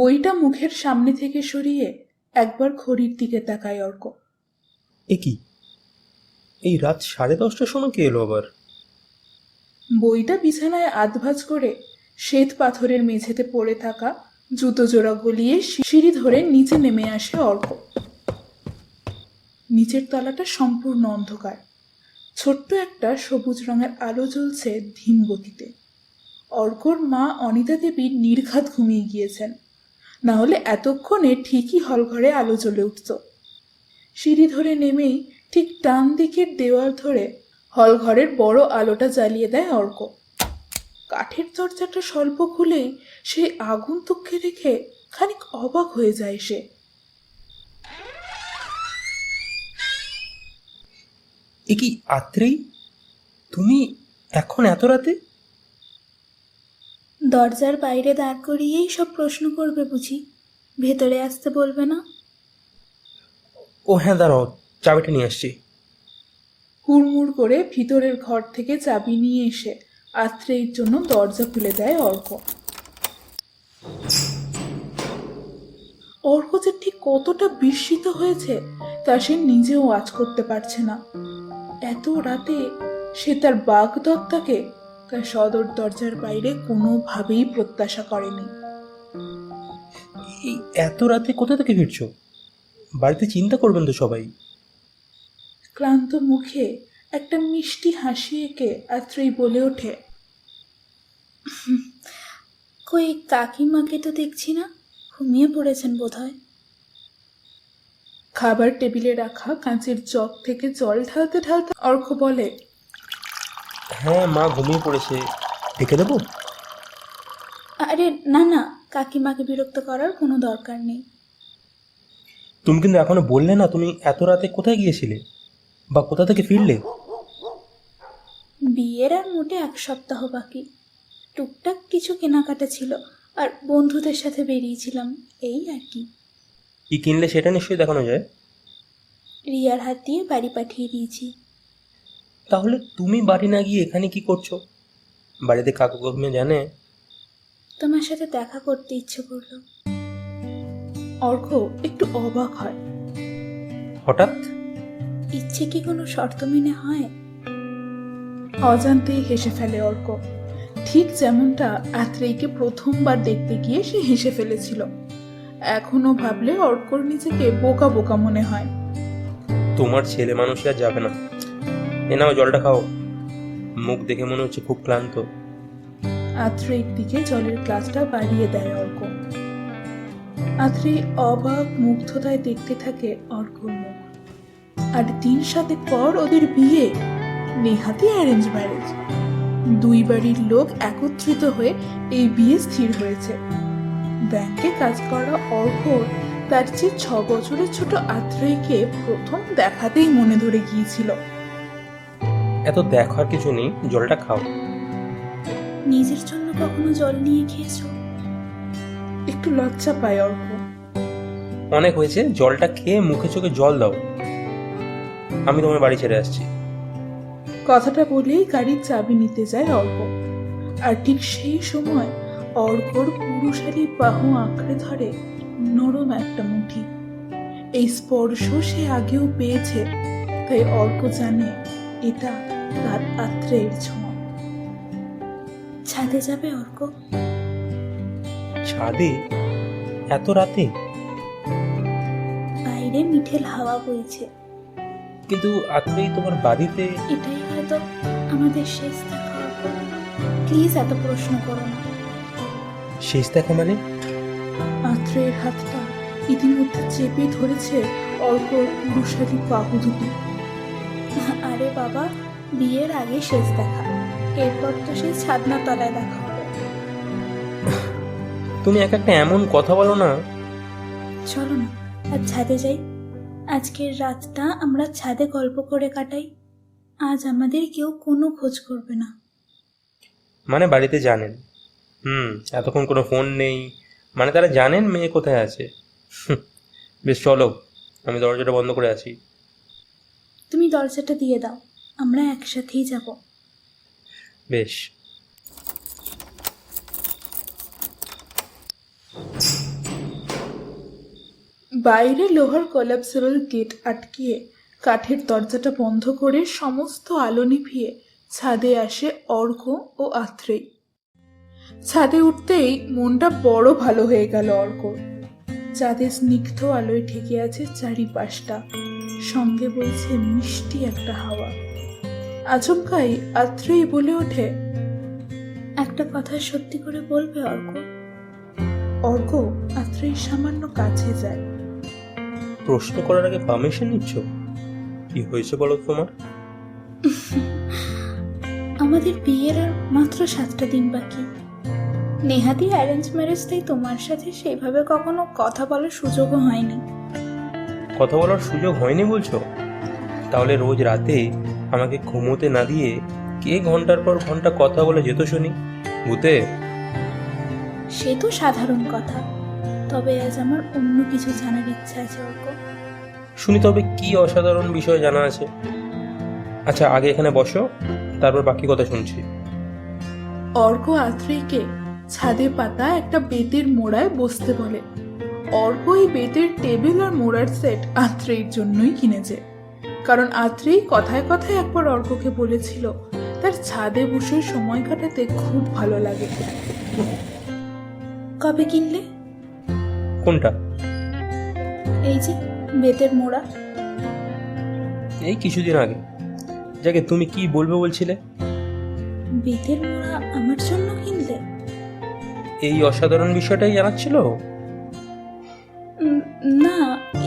বইটা মুখের সামনে থেকে সরিয়ে একবার ঘড়ির দিকে তাকায় অর্ক। এ কি? এই রাত সাড়ে দশটার সময় কে এলো আবার? বইটা বিছানায় আধভাজ করে শ্বেত পাথরের মেঝেতে পড়ে থাকা জুতো জোড়া গলিয়ে সিঁড়ি ধরে নিচে নেমে আসে অর্ক। নিচের তলাটা সম্পূর্ণ অন্ধকার। ছোট্ট একটা সবুজ রঙের আলো জ্বলছে ধীম গতিতে। অর্কর মা অনিতা দেবী নির্ঘাত ঘুমিয়ে গিয়েছেন। না হলে এতক্ষণে ঠিকই হলঘরে আলো জ্বলে উঠত। সিঁড়ি ধরে নেমেই ঠিক ডান দিকের দেওয়াল ধরে হলঘরের বড় আলোটা জ্বালিয়ে দেয় অর্ক। কাঠের দরজাটা স্বল্প খুলেই সেই আগন্তুককে রেখে খানিক অবাক হয়ে যায় সে। কি আত্রেই তুমি এখন এত রাতে দরজার বাইরে দাঁড় করিয়েই সব প্রশ্ন করবে বুঝি। ভেতরে আসতে বলবে না? ও হ্যাঁ দাঁড়াও চাবিটা নিয়ে আসছি। হুড়মুড় করে ভিতরের ঘর থেকে চাবি নিয়ে এসে আত্রেয়ের জন্য দরজা খুলে দেয় অর্ক অর্ক যে ঠিক কতটা বিস্মিত হয়েছে তা সে নিজেও আজ করতে পারছে না। এত রাতে সে তার বাগদত্তাকে তার সদর দরজার বাইরে কোনোভাবেই প্রত্যাশা করেনি। এই এত রাতে কোথা থেকে ফিরছো? বাড়িতে চিন্তা করবেন তো সবাই। ক্লান্ত মুখে একটা মিষ্টি হাসি এঁকে আত্রেই বলে ওঠে। কই কাকিমাকে তো দেখছি না। ঘুমিয়ে পড়েছেন বোধহয়। খাবার টেবিলে রাখা কাঁচের জগ থেকে জল ঢালতে ঢালতে অর্ক বলে হ্যাঁ মা ঘুমিয়ে পড়েছে। ডেকে দেবো? আরে না না কাকিমাকে বিরক্ত করার কোনো দরকার নেই। তুমি কিন্তু এখনও বললে না তুমি এত রাতে কোথায় গিয়েছিলে? বা কোথা থেকে ফিরলে? বিয়ের আর মোটে এক সপ্তাহ বাকি। টুকটাক কিছু কেনাকাটা ছিল আর বন্ধুদের সাথে বেরিয়েছিলাম এই আর কি। কি কিনলে সেটা নিশ্চয়ই দেখানো যায়। রিয়ার হাত দিয়ে বাড়ি পাঠিয়ে দিয়েছি। তাহলে তুমি বাড়ি না গিয়ে এখানে কি করছ? বাড়িতে কাকু কাকিমা জানে? তোমার সাথে দেখা করতে ইচ্ছে করল। অর্ক একটু অবাক হয়। হঠাৎ? ইচ্ছে কি কোনো শর্ত মেনে হয়? অজান্তেই হেসে ফেলে অর্ক ঠিক যেমনটা আত্রেয়কে প্রথমবার দেখতে গিয়ে সে হেসে ফেলেছিল। এখনও ভাবলে অর্কর নিজেকে বোকা বোকা মনে হয়। তোমার ছেলে মানুষ আর যাবে না। এ নাও জলটা খাও। মুখ দেখে মনে হচ্ছে খুব ক্লান্ত। আত্রেয়ের দিকে জলের গ্লাসটা বাড়িয়ে দেয় অর্ক। আত্রেই অবাক মুগ্ধতায় দেখতে থাকে অর্কর মুখ। আর দিন সাতেক পর ওদের বিয়ে, নেহাতি অ্যারেঞ্জ ম্যারেজ দুই বাড়ির লোক একত্রিত হয়ে এই বিয়ে স্থির হয়েছে। ব্যাংকে কাজ করা অর্কর তার চেয়ে ছ বছরের ছোট আত্রেয়কে প্রথম দেখাতেই মনে ধরে গিয়েছিল। এত দেখার কিছু নেই জলটা খাও। নিজের জন্য কখনো জল নিয়ে খেয়েছো? একটু লজ্জা পায় অর্ক। অনেক হয়েছে জলটা খেয়ে মুখে চোখে জল দাও। আমি তোমার বাড়ি ছেড়ে আসছি। কথাটা বলেই গাড়ির চাবি নিতে যায় অর্ক। আর ঠিক সেই সময় অর্কর পুরুষালী বাহু আঁকড়ে ধরে নরম একটা মুঠি। এই স্পর্শ সে আগেও পেয়েছে তাই অর্ক জানে এটা তার আত্রেয়ের ছোঁয়া ছাদে যাবে অর্ক? ছাদে? এত রাতে? বাইরে মিঠেল হাওয়া বইছে। কিন্তু আত্রেই তোমার বাড়িতে এটাই হয়তো আমাদের শেষ দেখা প্লিজ এত প্রশ্ন করো না। শেষ দেখা মানে? আত্রেয়ের হাতটা ইতিমধ্যে চেপে ধরেছে অর্কর পুরুষালী বাহু দুটি আরে বাবা বিয়ের আগে শেষ দেখা। এরপর তো সেই ছাদনা তলায় দেখা হবে। তুমি এক একটা এমন কথা বলো না। চলো না আর ছাদে যাই। আজকের রাতটা আমরা ছাদে গল্প করে কাটাই। আজ আমাদের কেউ কোনো খোঁজ করবে না। মানে বাড়িতে জানেন। হুম এতক্ষণ কোনো ফোন নেই। মানে তারা জানেন মেয়ে কোথায় আছে। বেশ চলো আমি দরজাটা বন্ধ করে আছি। তুমি দরজাটা দিয়ে দাও আমরা একসাথেই যাব। বেশ। বাইরে লোহার কলাপসেবল গেট আটকিয়ে কাঠের দরজাটা বন্ধ করে সমস্ত আলো নিভিয়ে ছাদে আসে অর্ঘ ও আত্রেই ছাদে উঠতেই মনটা বড় ভালো হয়ে গেল অর্ঘর চাঁদের স্নিগ্ধ আলোয় ঠেকে আছে চারিপাশটা। সঙ্গে বইছে মিষ্টি একটা হাওয়া। আচমকাই আত্রেই বলে ওঠে একটা কথা সত্যি করে বলবে অর্ক অর্ঘ আত্রেই সামান্য কাছে যায়। প্রশ্ন করার আগে পারমিশন নিচ্ছ? কি হয়েছে বলো তোমার? আমাদের বিয়ের আর মাত্র সাতটা দিন বাকি। নেহাতি অ্যারেঞ্জ ম্যারেজ তাই তোমার সাথে সেইভাবে কখনো কথা বলার সুযোগও হয়নি। কথা বলার সুযোগ হয়নি বলছো? তাহলে রোজ রাতে আমাকে ঘুমোতে না দিয়ে কে ঘণ্টার পর ঘণ্টা কথা বলে যেত শুনি? ভূতে? সে তো সাধারণ কথা। তবে আজ আমার অন্য কিছু জানার ইচ্ছা আছে অর্ক। শুনি তবে কি অসাধারণ বিষয় জানা আছে? আচ্ছা আগে এখানে বসো তারপর বাকি কথা শুনছি। অর্ঘ আত্রেয়কে ছাদে পাতা একটা বেতের মোড়ায় বসতে বলে। অর্ঘ এই বেতের টেবিল আর মোড়ার সেট আত্রেয়ীর জন্যই কিনেছে। কারণ আত্রেয়ী কথায় কথায় একবার অর্ঘকে বলেছিল তার ছাদে বসে সময় কাটাতে খুব ভালো লাগে। কবে কিনলে? কোনটা? এই যে বেতের মোড়া। এই কিছুদিন আগে। যাকে তুমি কি বলবে বলছিলে? বেতের মোড়া আমার জন্য কিনলে? এই অসাধারণ বিষয়টাই জানাচ্ছিল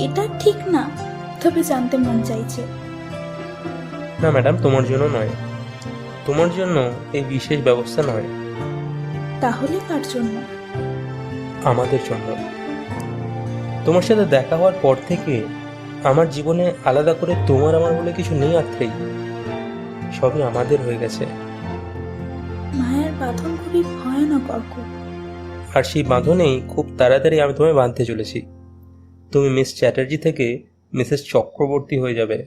এটা ঠিক না। তবে জানতে মন চাইছে। না ম্যাডাম তোমার জন্য নয়। তোমার জন্য এই বিশেষ ব্যবস্থা নয়। তাহলে কার জন্য? আমাদের জন্য। তোমার সাথে দেখা হওয়ার পর থেকে আমার জীবনে আলাদা করে তোমার আমার বলে কিছু নেই আত্রেই সবই আমাদের হয়ে গেছে। মায়ের বাঁধন খুবই ভয়ানক আর সেই বাঁধনেই খুব তাড়াতাড়ি আমি তোমায় বাঁধতে চলেছি। তুমি মিস চ্যাটার্জি থেকে মিসেস চক্রবর্তী হয়ে যাবে।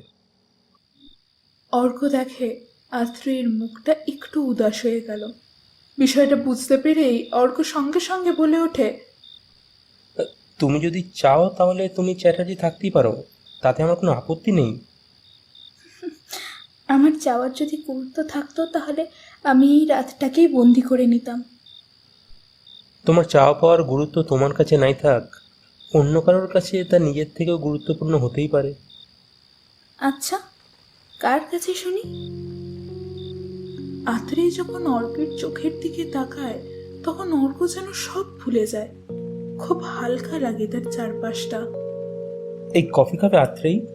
অর্ঘ দেখে আত্রেয়ীর মুখটা একটু উদাস হয়ে গেল। বিষয়টা বুঝতে পেরেই অর্ঘ সঙ্গে সঙ্গে বলে ওঠে তুমি যদি চাও তাহলে তুমি চ্যাটার্জি থাকতেই পারো তাতে আমার কোনো আপত্তি নেই। আমার চাওয়ার যদি গুরুত্ব থাকতো তাহলে আমি এই রাতটাকেই বন্দি করে নিতাম। তোমার চাওয়া পাওয়ার গুরুত্ব তোমার কাছে নাই থাক। অন্য কারোর কাছে তা নিজের থেকেও গুরুত্বপূর্ণ হতেই পারে। আচ্ছা কার কাছে শুনি? আত্রেই যখন অর্কের চোখের দিকে তাকায় তখন অর্ক যেন সব ভুলে যায়। খুব হালকা লাগে তার চারপাশটা। এই কফি খাবে আত্রেই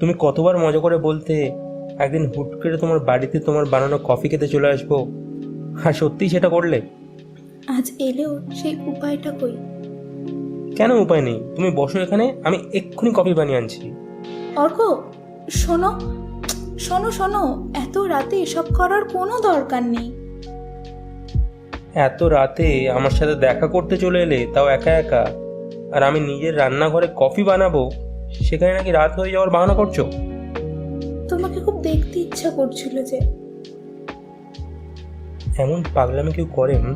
তুমি কতবার মজা করে বলতে একদিন হুট করে তোমার বাড়িতে তোমার বানানো কফি খেতে চলে আসব। আর সত্যিই সেটা করলে? আজ এলেও সেই উপায়টা কই? কেন উপায় নেই? তুমি বসো এখানে আমি এক্ষুনি কফি বানিয়ে আনছি। অর্ক শোনো শোনো শোনো এত রাতে এসব করার কোনো দরকার নেই। এত রাতে আমার সাথে দেখা করতে চলে এলে তাও একা একা আর আমি নিজের রান্নাঘরে কফি বানাবো সেখানে নাকি রাত হয়ে যাওয়ার বাহানা করছ? তোমাকে খুব দেখতে ইচ্ছা করছিল যে। এমন পাগলামি কেউ করেন?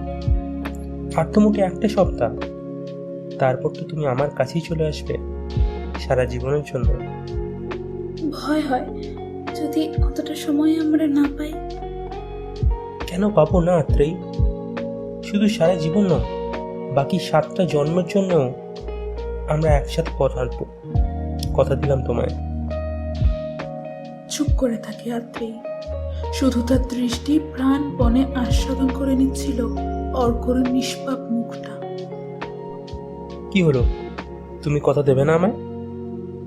আর তো মোটে একটা সপ্তাহ। তারপর তো তুমি আমার কাছেই চলে আসবে। সারা জীবনের জন্য। ভয় হয় যদি অতটা সময় আমরা না পাই। কেন পাবো না আত্রেই শুধু সারা জীবন নয় বাকি সাতটা জন্মের জন্য আমরা একসাথে পথ হাঁটবো। কথা দিলাম তোমায়। চুপ করে থাকে আত্রেই শুধু তার দৃষ্টি প্রাণপণে আস্বাদন করে নিচ্ছিল অর্কর নিষ্পাপ মুখটা। কি হলো? তুমি কথা দেবে না আমায়?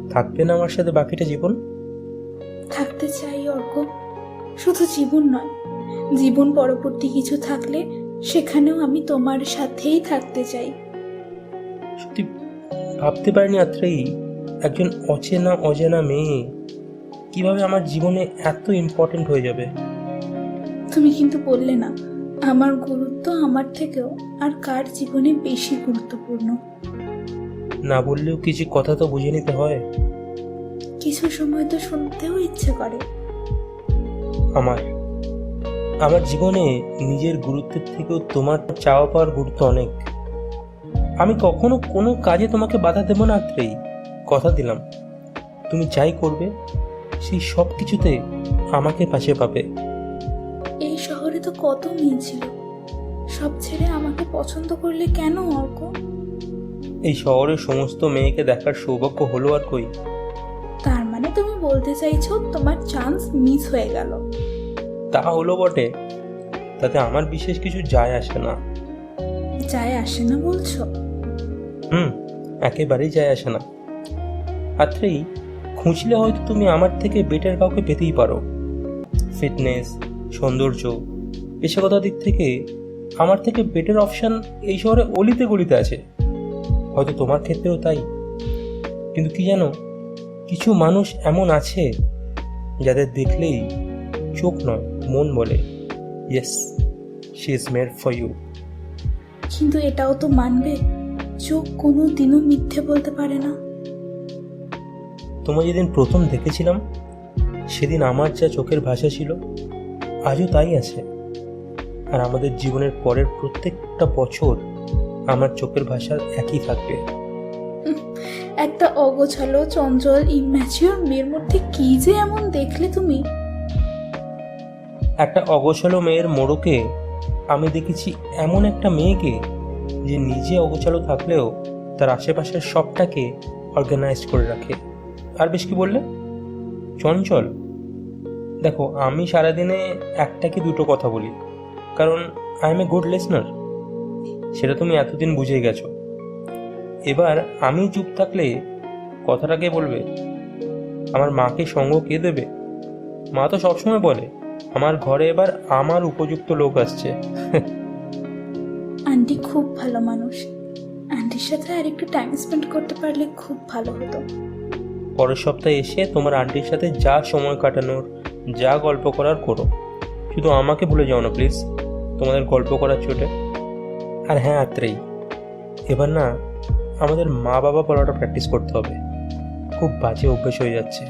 থাকবে না আমার সাথে বাকিটা জীবন? থাকতে চাই অর্ক শুধু জীবন নয় জীবন পরবর্তী কিছু থাকলে সেখানেও আমি তোমার সাথেই থাকতে চাই। সত্যি ভাবতে পারিনি আত্রেই একজন অচেনা অজানা মেয়ে কীভাবে আমার জীবনে এত ইম্পর্টেন্ট হয়ে যাবে? তুমি কিন্তু বললে না আমার গুরুত্ব আমার থেকেও আর কার জীবনে বেশি গুরুত্বপূর্ণ? না বললেও কিছু কথা তো বুঝে নিতে হয়? কিছু সময় তো শুনতেও ইচ্ছে করে। আমার আমার জীবনে নিজের গুরুত্বের থেকেও তোমার চাওয়া পাওয়ার গুরুত্ব অনেক। আমি কখনো কোনো কাজে তোমাকে বাধা দেবো না আত্রেই কথা দিলাম। তুমি যাই করবে সেই সব কিছুতে আমাকে পাশে পাবে। এই শহরে তো কত মেয়ে ছিল। সব ছেড়ে আমাকে পছন্দ করলে কেন অর্ক? এই শহরের সমস্ত মেয়েকে দেখার সৌভাগ্য হলো আর কই? তার মানে তুমি বলতে চাইছো তোমার চান্স মিস হয়ে গেল। তা হলো বটে। তাতে আমার বিশেষ কিছু যায় আসে না। যায় আসে না বলছো? হুম একেবারেই যায় আসে না। আত্রেই খুঁজলে হয়তো তুমি আমার থেকে বেটার কাউকে পেতেই পারো। ফিটনেস সৌন্দর্য পেশাগত দিক থেকে আমার থেকে বেটার অপশন এই শহরে অলিতে গলিতে আছে। হয়তো তোমার ক্ষেত্রেও তাই। কিন্তু কি জানো কিছু মানুষ এমন আছে যাদের দেখলেই চোখ নয় মন বলে yes she is made for you কিন্তু এটাও তো মানবে চোখ কোনো দিনও মিথ্যে বলতে পারে না। তোমায় যেদিন প্রথম দেখেছিলাম সেদিন আমার যা চোখের ভাষা ছিল আজও তাই আছে। আর আমাদের জীবনের পরের প্রত্যেকটা বছর আমার চোখের ভাষা একই থাকবে। একটা অগোছালো চঞ্চল ইম্যাচিওর মেয়ের মধ্যে কি যে এমন দেখলে তুমি? একটা অগোছালো মেয়ের মোড়কে আমি দেখেছি এমন একটা মেয়েকে যে নিজে অগোছালো থাকলেও তার আশেপাশের সবটাকে অর্গানাইজড করে রাখে। আর বেশ কি বললে? চঞ্চল দেখো আমি সারাদিনে একটা কি দুটো কথা বলি। কারণ I am a good listener সেটা তুমি এতদিন বুঝে গেছো। এবার আমি চুপ থাকলে কথাটা কে বলবে? আমার মাকে সঙ্গ কে দেবে? মা তো সবসময় বলে আমার ঘরে এবার আমার উপযুক্ত লোক আসছে। আন্টি খুব ভালো মানুষ। আন্টির সাথে আর একটু টাইম স্পেন্ড করতে পারলে খুব ভালো হতো। পরের সপ্তাহে এসে তোমার আন্টির সাথে যা সময় কাটানোর যা গল্প করার করো। শুধু আমাকে ভুলে যাও না প্লিজ তোমাদের গল্প করার চোটে। আর হ্যাঁ আত্রেই এবার না আমাদের মা বাবা বলাটা প্র্যাকটিস করতে হবে। খুব বাজে অভ্যেস হয়ে যাচ্ছে।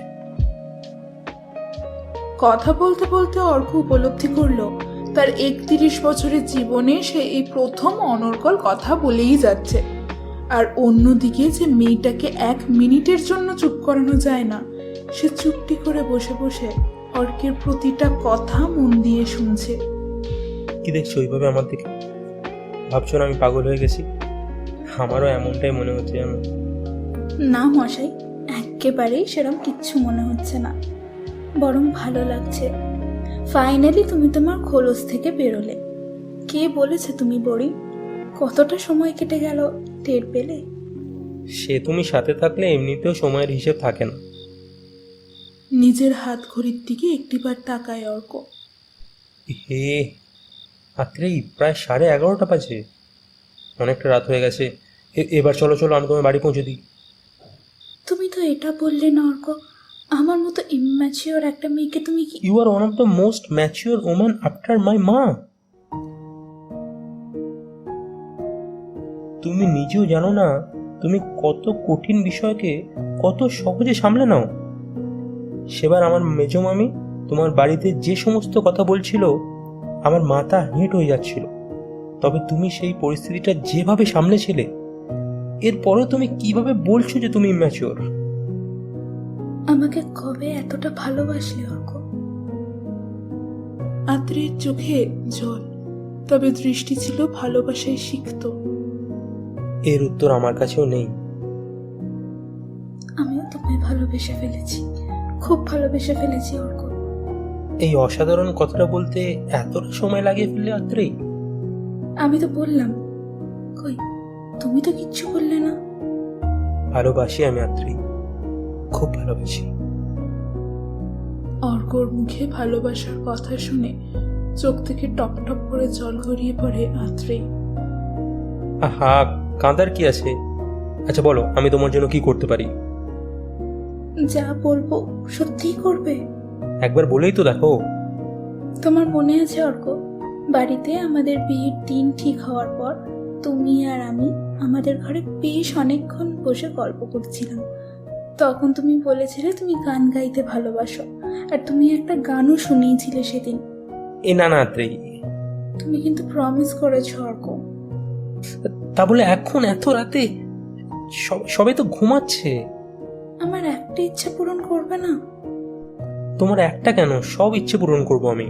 কথা বলতে বলতে অর্ক উপলব্ধি করল। তার একত্রিশ বছরের জীবনে সে এই প্রথম অনর্গল কথা বলেই যাচ্ছে। আর অন্যদিকে যে মেয়েটাকে এক মিনিটের জন্য চুপ করানো যায় না সে চুপটি করে বসে বসে অর্কের প্রতিটা কথা মন দিয়ে শুনছে। কি দেখছ? ওইভাবে আমার দিকে ভাবছ না আমি পাগল হয়ে গেছি? আমারও এমনটাই মনে হচ্ছে জানো। না মশাই একেবারেই সেরকম কিচ্ছু মনে হচ্ছে না। বরং ভালো লাগছে। ফাইনালি তুমি তোমার খোলস থেকে বেরোলে। কে বলেছে তুমি বড়ি? কতটা সময় কেটে গেল টের পেলে? সে তুমি সাথে থাকলে এমনিতেও সময়ের হিসেব থাকে না। নিজের হাত ঘড়ির দিকে একটিবার তাকায় অর্ক। হে রাত্রেই প্রায় সাড়ে এগারোটা বাজে। অনেকটা রাত হয়ে গেছে। এবার চলো চলো আমি তোমার বাড়ি পৌঁছে দিই। তুমি তো এটা বললে না অর্ক আমার মতো ইম্যাচিওর একটা মেয়েকে তুমি কি you are one of the most mature woman after my মা তুমি নিজেও জানো না তুমি কত কঠিন বিষয়কে কত সহজে সামলে নাও। সেবার আমার মেজো মামি তোমার বাড়িতে যে সমস্ত কথা বলছিল আমার মাথা হেঁট হয়ে যাচ্ছিল। তবে তুমি সেই পরিস্থিতিটা যেভাবে সামলেছিলে এরপরেও তুমি কীভাবে বলছো যে তুমি ম্যাচিওর আমাকে কবে এতটা ভালোবাসলে অর্ক? আত্রের চোখে জল তবে দৃষ্টি ছিল ভালোবাসায় সিক্ত। এর উত্তর আমার কাছেও নেই। আমিও তোমায় ভালোবেসে ফেলেছি খুব ভালোবেসে ফেলেছি অর্ক। এই অসাধারণ কথাটা বলতে এতটা সময় লাগিয়ে ফেললে আত্রেই আমি তো বললাম। কই তুমি তো কিচ্ছু বললে না। ভালোবাসি আমি আত্রেই খুব ভালোবাসি। অর্কর মুখে ভালোবাসার কথা শুনে চোখ থেকে টপ টপ করে জল গড়িয়ে পড়ে আত্রে। আহা কাঁদার কি আছে? আচ্ছা বলো আমি তোমার জন্য কি করতে পারি? যা বলব সত্যিই করবে। একবার বলেই তো দেখো। তোমার মনে আছে অর্ক? বাড়িতে আমাদের বিয়ের দিন ঠিক হওয়ার পর তুমি আর আমি আমাদের ঘরে বেশ অনেকক্ষণ বসে গল্প করছিলাম। তখন তুমি বলেছিলে তুমি গান গাইতে ভালোবাসো আর তুমি একটা গানও শুনিয়েছিলে সেদিন। এ না না তুমি কিন্তু প্রমিস করেছ অর্ক। তা বলে এখন এত রাতে? সবে সবাই তো ঘুমাচ্ছে। আমার একটা ইচ্ছা পূরণ করবে না? তোমার একটা কেন? সব ইচ্ছে পূরণ করব আমি।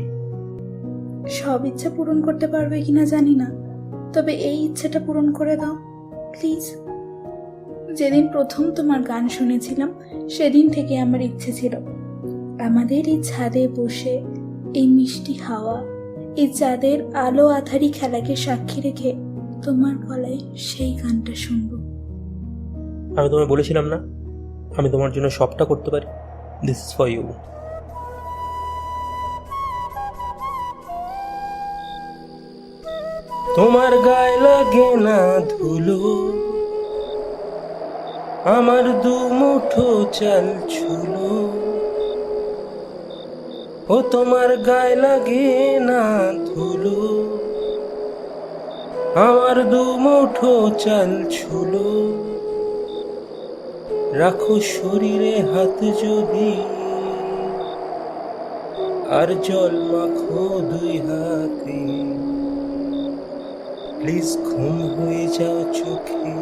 সব ইচ্ছে পূরণ করতে পারবে কিনা জানি না। তবে এই ইচ্ছাটা পূরণ করে দাও প্লিজ। যেদিন প্রথম তোমার গান শুনেছিলাম সেদিন থেকে আমার ইচ্ছে ছিল। আমাদের এই ছাদে বসে এই মিষ্টি হাওয়া এই চাঁদের আলো আধারি খেলাকে সাক্ষী রেখে তোমার গলায় সেই গানটা শুনব। আমি তোমায় বলেছিলাম না? আমি তোমার জন্য সবটা করতে পারি। দিস ইজ ফর ইউ তোমার গায়ে লাগে না ধুলো? আমার দু মুঠো চাল ছুলো। ও তোমার গায়ে লাগে না ধুলো? আমার দু মুঠো চাল ছুলো। রাখো শরীরে হাত যদি, আর জল মাখো দুই হাতে। প্লিজ ঘুম হয়ে যাও চোখে।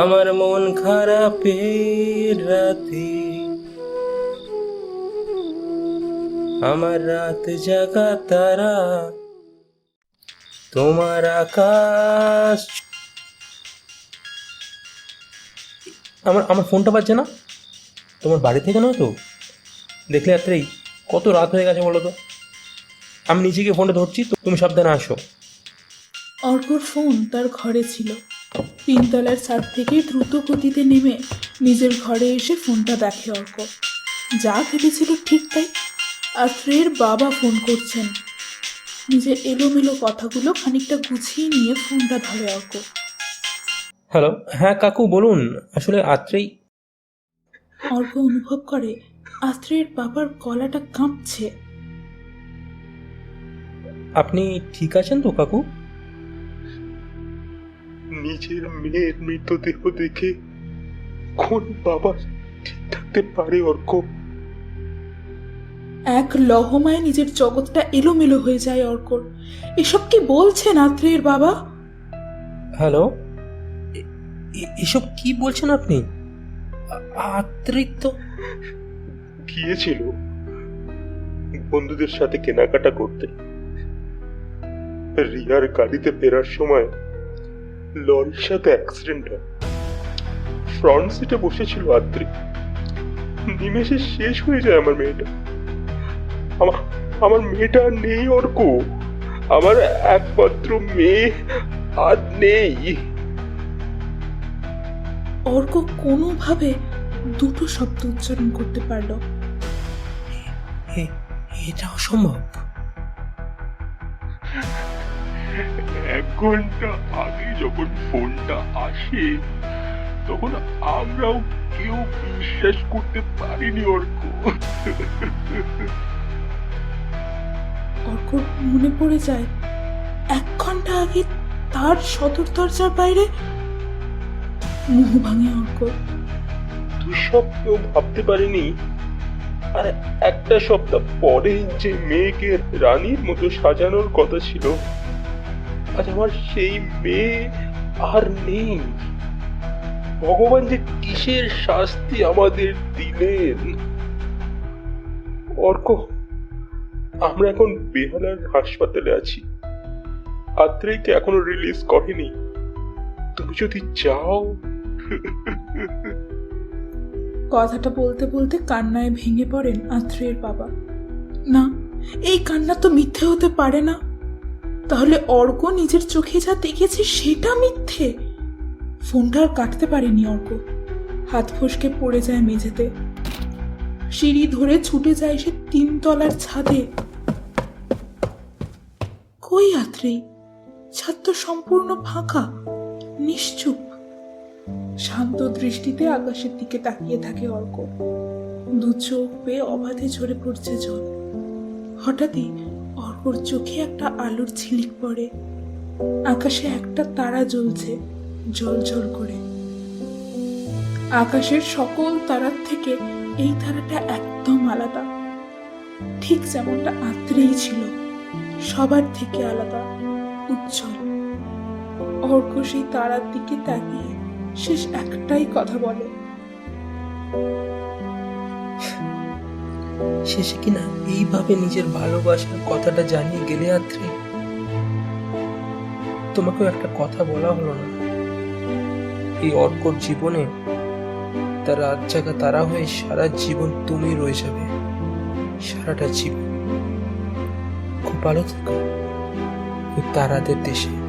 আমার মন খারাপের রাতে, আমার রাত জাগা তারা, তোমার আকাশ। আমার আমার ফোনটা পাচ্ছে না? তোমার বাড়ি থেকে নয় তো? দেখলে রাত্রেই কত রাত হয়ে গেছে বলো তো? আমি নিচে গিয়ে ফোনটা ধরছি তো তুমি সাবধানে আসো। অর্কর ফোন তার ঘরে ছিল। তিনতলার ছাদ থেকে দ্রুত গতিতে নেমে নিজের ঘরে এসে ফোনটা দেখে অর্ক। যা ভেবেছিল ঠিক তাই আত্রেয়ের বাবা ফোন করছেন। নিজের এলোমেলো কথাগুলো খানিকটা গুছিয়ে নিয়ে ফোনটা ধরে অর্ক। হ্যালো হ্যাঁ কাকু বলুন। আসলে আত্রেই অর্ক অনুভব করে আত্রেয়ের বাবার গলাটা কাঁপছে। আপনি ঠিক আছেন তো কাকু? নিজের মেয়ের মৃতদেহ দেখে কোন বাবা ঠিক থাকতে পারে অর্ক। এক লহমায় নিজের জগৎটা এলোমেলো হয়ে যায় অর্কর এসব কি বলছেন আত্রেয়ের বাবা? হ্যালো? এসব কি বলছেন আপনি? আ- আত্রেই তো গিয়েছিল বন্ধুদের সাথে কেনাকাটা করতে। রিয়ার গাড়িতে ফেরার সময় লরির সাথে অ্যাক্সিডেন্ট হয়। ফ্রন্ট সিটে বসেছিল আদ্রি। নিমেষে শেষ হয়ে যায় আমার মেয়েটা। আমার আমার মেয়েটা আর নেই অর্ক। আমার একমাত্র মেয়ে আর নেই। অর্ক কোনোভাবে দুটো শব্দ উচ্চারণ করতে পারল। এটা অসম্ভব। ঘণ্টা আগে যখন ফোনটা আসে তখন আমরাও কেউ বিশ্বাস করতে পারিনি অর্ক। অর্কর মনে পড়ে যায় এক ঘণ্টা আগে তার সদর দরজার বাইরে মুহ ভাঙে অর্কর দুই সপ্তাহ ভাবতে পারিনি আর একটা সপ্তাহ পরে যে মেয়েকে রানীর মতো সাজানোর কথা ছিল আজ আমার সেই মেয়ে আর নেই। ভগবান যে কিসের শাস্তি আমাদের দিলেন? অর্ক, আমরা এখন বেহালার হাসপাতালে আছি। আত্রেয়কে এখনও রিলিজ করেনি। তুমি যদি চাও। কথাটা বলতে বলতে কান্নায় ভেঙে পড়েন আত্রেয়ের বাবা। না, এই কান্না তো মিথ্যে হতে পারে না। তাহলে অর্ক নিজের চোখে যা দেখেছে সেটা মিথ্যে? ফোনটা আর কাটতে পারেনি অর্ক। হাত ফসকে পড়ে যায় মেঝেতে। সিঁড়ি ধরে ছুটে যায় সে তিনতলার ছাদে। কই আত্রেই ছাদ তো সম্পূর্ণ ফাঁকা, নিশ্চুপ। শান্ত দৃষ্টিতে আকাশের দিকে তাকিয়ে থাকে অর্ক। দু চোখ পেয়ে অবাধে ঝরে পড়ছে জল। হঠাৎই অর্কর চোখে একটা আলোর ঝিলিক পড়ে। আকাশে একটা তারা জ্বলছে জল জল করে। আকাশের সকল তারার থেকে এই তারাটা একদম আলাদা। ঠিক যেমনটা আত্রেই ছিল, সবার থেকে আলাদা, উজ্জ্বল। অর্ক সেই তারার দিকে তাকিয়ে শেষ একটাই কথা বলে। শেষে কিনা এইভাবে নিজের ভালোবাসার কথাটা জানিয়ে গেলে, আত্রি? তোমাকেও একটা কথা বলা হলো না। এই অর্কর জীবনে তার রাত জাগা তারা হয়ে সারা জীবন তুমি রয়ে যাবে। সারাটা জীবন। খুব ভালো থেকো। তারাদের দেশে।